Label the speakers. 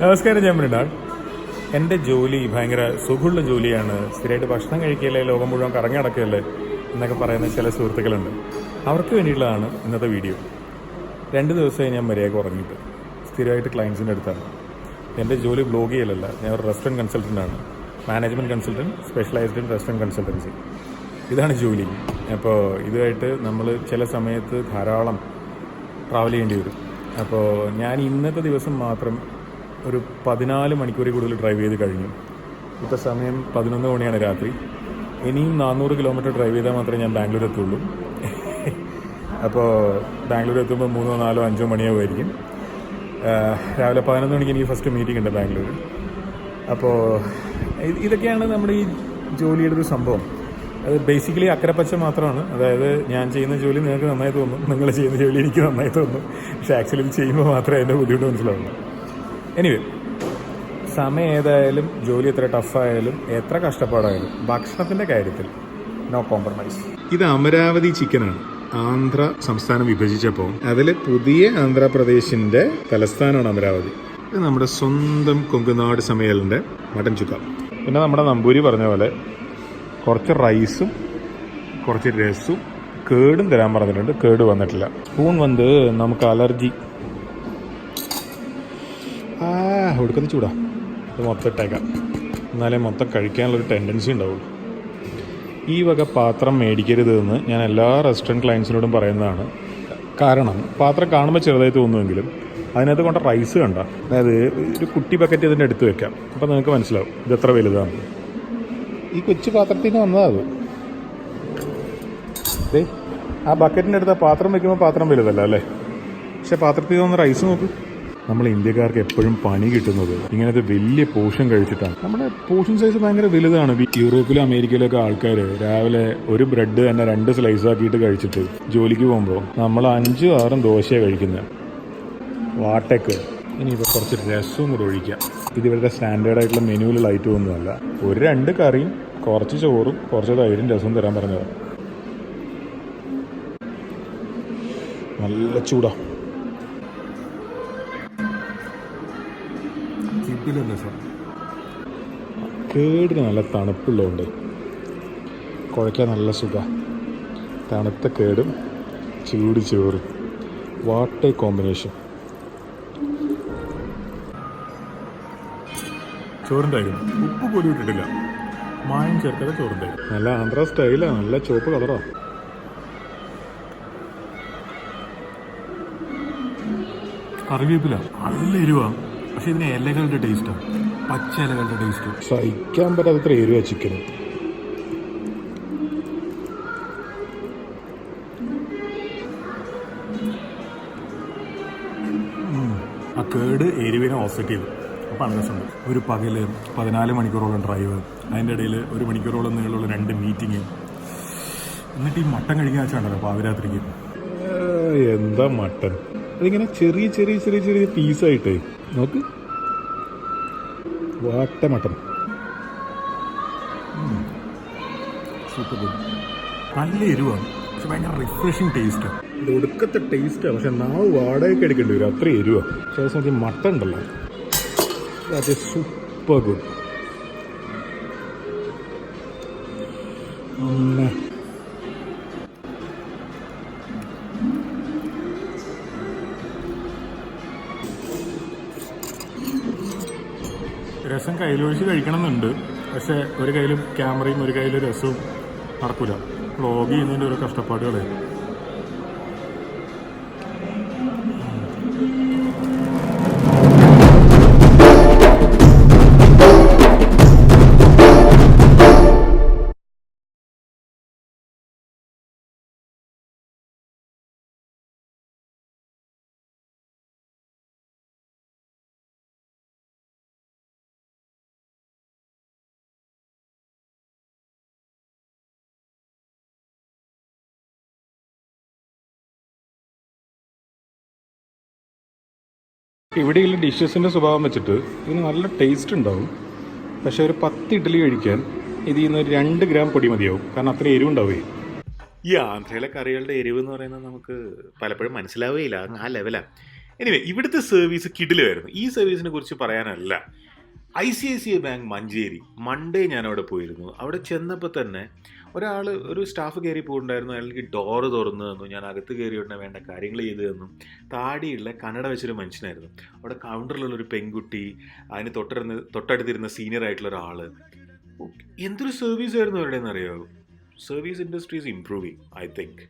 Speaker 1: നമസ്കാരം മൃണാൾ. എന്റെ ജോലി ഭയങ്കര സുഖമുള്ള ജോലിയാണ്. സ്ഥിരമായിട്ട് ഭക്ഷണം കഴിക്കുകയല്ലേ ലോകം മുഴുവൻ കറങ്ങി നടക്കുകയല്ലേ എന്നൊക്കെ പറയുന്ന ചില സുഹൃത്തുക്കളുണ്ട്. അവർക്ക് വേണ്ടിയുള്ളതാണ് ഇന്നത്തെ വീഡിയോ. രണ്ട് ദിവസമായി ഞാൻ മര്യാദ ഉറങ്ങിയിട്ട് സ്ഥിരമായിട്ട് ക്ലയൻസിന്റെ അടുത്താണ്. എന്റെ ജോലി ബ്ലോഗ് ചെയ്യലല്ല ഞാൻ ഒരു restaurant കൺസൾട്ടന്റാണ് management consultant specialised in restaurant consultancy ഇതാണ് ജോലി. അപ്പോൾ ഇതുമായിട്ട് നമ്മൾ ചില സമയത്ത് ധാരാളം ട്രാവൽ ചെയ്യേണ്ടി വരും. അപ്പോൾ ഞാൻ ഇന്നത്തെ ദിവസം മാത്രം ഒരു പതിനാല് മണിക്കൂറിൽ കൂടുതൽ ഡ്രൈവ് ചെയ്ത് കഴിഞ്ഞു. ഇപ്പോൾ സമയം പതിനൊന്ന് മണിയാണ് രാത്രി. ഇനിയും നാനൂറ് കിലോമീറ്റർ ഡ്രൈവ് ചെയ്താൽ മാത്രമേ ഞാൻ ബാംഗ്ലൂർ എത്തുള്ളൂ. അപ്പോൾ ബാംഗ്ലൂർ എത്തുമ്പോൾ മൂന്നോ നാലോ അഞ്ചോ മണിയാവുമായിരിക്കും. രാവിലെ പതിനൊന്ന് മണിക്ക് എനിക്ക് ഫസ്റ്റ് മീറ്റിംഗ് ഉണ്ട് ബാംഗ്ലൂർ അപ്പോൾ ഇതൊക്കെയാണ് നമ്മുടെ ഈ ജോലിയുടെ ഒരു സംഭവം. അത് ബേസിക്കലി അക്കരപ്പച്ച മാത്രമാണ്. അതായത് ഞാൻ ചെയ്യുന്ന ജോലി നിങ്ങൾക്ക് നന്നായി തോന്നും. നിങ്ങൾ ചെയ്യുന്ന ജോലി എനിക്ക് നന്നായി തോന്നും. പക്ഷേ ആക്ച്വലി ഇത് ചെയ്യുമ്പോൾ മാത്രമേ അതിന്റെ ബുദ്ധിമുട്ട് മനസ്സിലാവുള്ളൂ. എനിവേ സമയം ഏതായാലും ജോലി എത്ര ടഫായാലും എത്ര കഷ്ടപ്പാടായാലും ഭക്ഷണത്തിന്റെ കാര്യത്തിൽ നോ കോംപ്രമൈസ് ഇത് അമരാവതി ചിക്കനാണ് ആന്ധ്ര സംസ്ഥാനം വിഭജിച്ചപ്പോൾ അതിൽ പുതിയ ആന്ധ്രാപ്രദേശിന്റെ തലസ്ഥാനമാണ് അമരാവതി. ഇത് നമ്മുടെ സ്വന്തം കൊങ്കുനാട് സമയലിന്റെ മട്ടൻ ചുക്ക. പിന്നെ നമ്മുടെ നമ്പൂരി പറഞ്ഞ പോലെ കുറച്ച് റൈസും കുറച്ച് രസവും കേടും തരാൻ പറഞ്ഞിട്ടുണ്ട്. കേട് വന്നിട്ടില്ല. സ്പൂൺ വന്ന് നമുക്ക് അലർജി ഒടുക്കത്ത് ചൂടാ. ഇത് മൊത്തം ഇട്ടേക്കാം. എന്നാലേ മൊത്തം കഴിക്കാനുള്ളൊരു ടെൻഡൻസി ഉണ്ടാവുള്ളൂ. ഈ വക പാത്രം മേടിക്കരുത് എന്ന് ഞാൻ എല്ലാ റെസ്റ്റോറന്റ് ക്ലയൻസിനോടും പറയുന്നതാണ്. കാരണം പാത്രം കാണുമ്പോൾ ചെറുതായി തോന്നുമെങ്കിലും അതിനകത്ത് കൊണ്ട റൈസ് കണ്ട. അതായത് ഒരു കുട്ടി ബക്കറ്റ് ഇതിന്റെ അടുത്ത് വെക്കാം. അപ്പോൾ നിങ്ങൾക്ക് മനസ്സിലാവും ഇത് എത്ര വലുതാണ് ഈ കൊച്ചു പാത്രത്തിൽ നിന്ന് വന്നതാ അത്. ആ ബക്കറ്റിന്റെ അടുത്ത് പാത്രം വെക്കുമ്പോൾ പാത്രം വലുതല്ല അല്ലേ? പക്ഷേ പാത്രത്തിൽ നിന്ന് റൈസ് നോക്ക്. നമ്മൾ ഇന്ത്യക്കാർക്ക് എപ്പോഴും പണി കിട്ടുന്നത് ഇങ്ങനത്തെ വലിയ പോഷൻ കഴിച്ചിട്ടാണ്. നമ്മുടെ പോഷൻ സൈസ് ഭയങ്കര വലുതാണ്. യൂറോപ്പിലും യൂറോപ്പിലും അമേരിക്കയിലൊക്കെ ആൾക്കാർ രാവിലെ ഒരു ബ്രെഡ് തന്നെ രണ്ട് സ്ലൈസ് ആക്കിയിട്ട് കഴിച്ചിട്ട് ജോലിക്ക് പോകുമ്പോൾ നമ്മൾ അഞ്ചും ആറും ദോശയാണ് കഴിക്കുന്നത് വാട്ടക്ക്. ഇനിയിപ്പോൾ കുറച്ച് രസവും കൂടെ ഒഴിക്കാം. ഇത് സ്റ്റാൻഡേർഡ് ആയിട്ടുള്ള മെനുവിലുള്ള ഐറ്റം ഒന്നുമല്ല. ഒരു രണ്ട് കറിയും കുറച്ച് ചോറും കുറച്ച് തൈരും രസവും തരാൻ പറഞ്ഞതാണ് നല്ല ചൂടാ കേടിന് നല്ല തണുപ്പുള്ളതുകൊണ്ട് കുഴയ്ക്കാൻ നല്ല സുഖ. തണുത്ത കേടും ചൂട് ചോറും. വാട്ടേ കോമ്പിനേഷൻ ചോറുണ്ടായിരുന്നു. ഉപ്പ് പോലും ഇട്ടിട്ടില്ല. മായം ചേർക്കാതെ ചോറിന്റെ നല്ല ആന്ധ്ര സ്റ്റൈലാണ് നല്ല ചുവപ്പ് കളറാ. കറിവേപ്പില. നല്ല എരിവാണ് പക്ഷെ ഇതിന് ഇലകളുടെ ടേസ്റ്റാണ് പച്ച ഇലകളുടെ ടേസ്റ്റ് സഹിക്കാൻ പറ്റാത്തത്ര എരിവാ ചിക്കൻ ആ കേട് എരിവിനെ ഓഫ്സെറ്റ് ചെയ്തു. അപ്പോൾ രസമുണ്ട് ഒരു പകൽ പതിനാല് മണിക്കൂറോളം ഡ്രൈവ് അതിന്റെ ഇടയിൽ ഒരു മണിക്കൂറോളം നീളമുള്ള രണ്ട് മീറ്റിംഗ് എന്നിട്ട് ഈ മട്ടൻ കഴിക്കാൻ വെച്ചാണല്ലോ പാതിരാത്രിക്ക്. എന്താ മട്ടൻ? അതിങ്ങനെ ചെറിയ ചെറിയ ചെറിയ ചെറിയ പീസായിട്ടേ നോക്ക്. വാട്ട മട്ടൻ സൂപ്പർ നല്ല എരിവാണ്. പക്ഷെ ഭയങ്കര റിഫ്രഷിങ് ടേസ്റ്റാണ് ഇത് ഒടുക്കത്തെ ടേസ്റ്റാണ് പക്ഷെ നാവ് വാടകയ്ക്ക് എടുക്കേണ്ടി വരും. അത്ര എരിവാണ് ചില സമയത്ത് മട്ടൺ ഉണ്ടല്ലോ. ദാറ്റ് ഈസ് സൂപ്പർ ഗുഡ് രസം കയ്യിലൊഴിച്ച് കഴിക്കണമെന്നുണ്ട്. പക്ഷേ ഒരു കയ്യിലും ക്യാമറയും ഒരു കയ്യിലും രസവും നടക്കില്ല വ്ളോഗ് ചെയ്യുന്നതിന്റെ ഒരു കഷ്ടപ്പാടുകളെ. ഇവിടെയുള്ള ഡിഷസിന്റെ സ്വഭാവം വെച്ചിട്ട് ഇതിന് നല്ല ടേസ്റ്റ് ഉണ്ടാവും. പക്ഷെ ഒരു പത്ത് ഇഡ്ഡലി കഴിക്കാൻ ഇതിൽ നിന്ന് ഒരു രണ്ട് ഗ്രാം പൊടി മതിയാവും. കാരണം അത്ര എരിവുണ്ടാവുകയെ
Speaker 2: ഈ ആന്ധ്രയിലെ കറികളുടെ എരിവ് എന്ന് പറയുന്നത് നമുക്ക് പലപ്പോഴും മനസ്സിലാവുകയില്ല. ആ ലെവലാണ്
Speaker 1: എനിവേ ഇവിടുത്തെ സർവീസ് കിടിലായിരുന്നു. ഈ സർവീസിനെ കുറിച്ച് പറയാനല്ല. I C I C I bank Manjeri. Monday ഞാൻ അവിടെ പോയിരുന്നു. അവിടെ ചെന്നപ്പോൾ തന്നെ ഒരാൾ ഒരു സ്റ്റാഫ് കയറി പോയിട്ടുണ്ടായിരുന്നു അയാൾക്ക് ഡോറ് തുറന്നു തന്നു. ഞാൻ അകത്ത് കയറി ഉടനെ വേണ്ട കാര്യങ്ങൾ ചെയ്തു തന്നു. താടിയുള്ള കന്നഡ വെച്ചൊരു മനുഷ്യനായിരുന്നു. അവിടെ കൗണ്ടറിലുള്ള ഒരു പെൺകുട്ടി അതിന് തൊട്ടടുന്ന് തൊട്ടടുത്തിരുന്ന സീനിയർ ആയിട്ടുള്ള ഒരാൾ എന്തൊരു സർവീസ് ആയിരുന്നു അവരുടെ അറിയാമോ service industries improving I think